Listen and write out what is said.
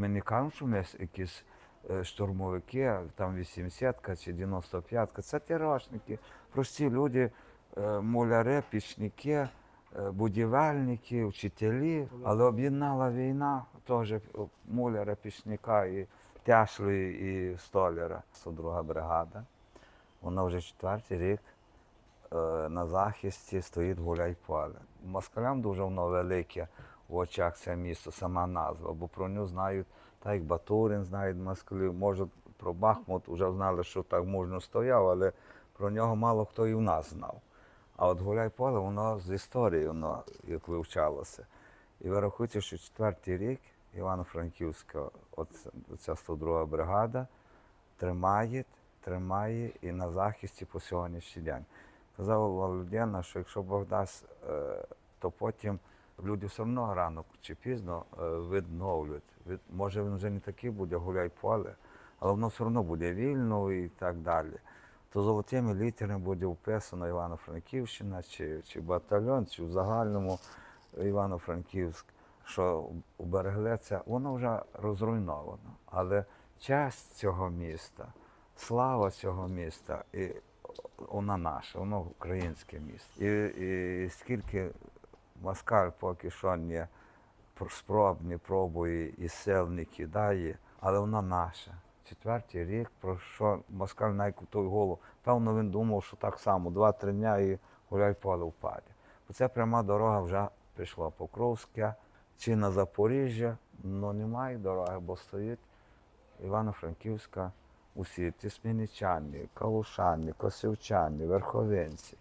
Ми не якісь е, штурмовики, там 80-ка чи 95-ка. Це тиражники, прості люди, е, муляри, пічники, е, будівельники, вчителі. Але об'єднала війна теж муляра, пічника і тяшли, і столяра. 102 бригада. Вона вже четвертий рік на захисті стоїть гуляй-поле. Москалям дуже воно велике в очах це місто, сама назва, бо про нього знають, так як Батурин знають москалів, може про Бахмут вже знали, що так мужно стояв, але про нього мало хто і в нас знав. А от гуляй-поле, воно з історії, воно як вивчалося. І ви що четвертий рік Івано-Франківська, от ця 102 бригада, тримає, тримає і на захисті по сьогоднішній день. Казала людина, що якщо Бог дасть, е, то потім люди все одно рано чи пізно е, відновлюють. Від- Може він вже не такий буде гуляй поле, але воно все одно буде вільно і так далі. То золотими літерами буде вписано Івано-Франківщина, чи, чи батальйон, чи в загальному Івано-Франківськ, що уберегли воно вже розруйновано. Але честь цього міста, слава цього міста, і вона наша, воно українське місто. І, і скільки москаль поки що не пр- спроб не пробує і сил не кидає, але вона наша. Четвертий рік, про що москаль навіть голову. Певно, він думав, що так само, два-три дня і гуляй поле впаде. Бо це пряма дорога вже пішла Покровська чи на Запоріжжя, але немає дороги, бо стоїть Івано-Франківська усі тисміничани, калушани, косівчани, верховенці.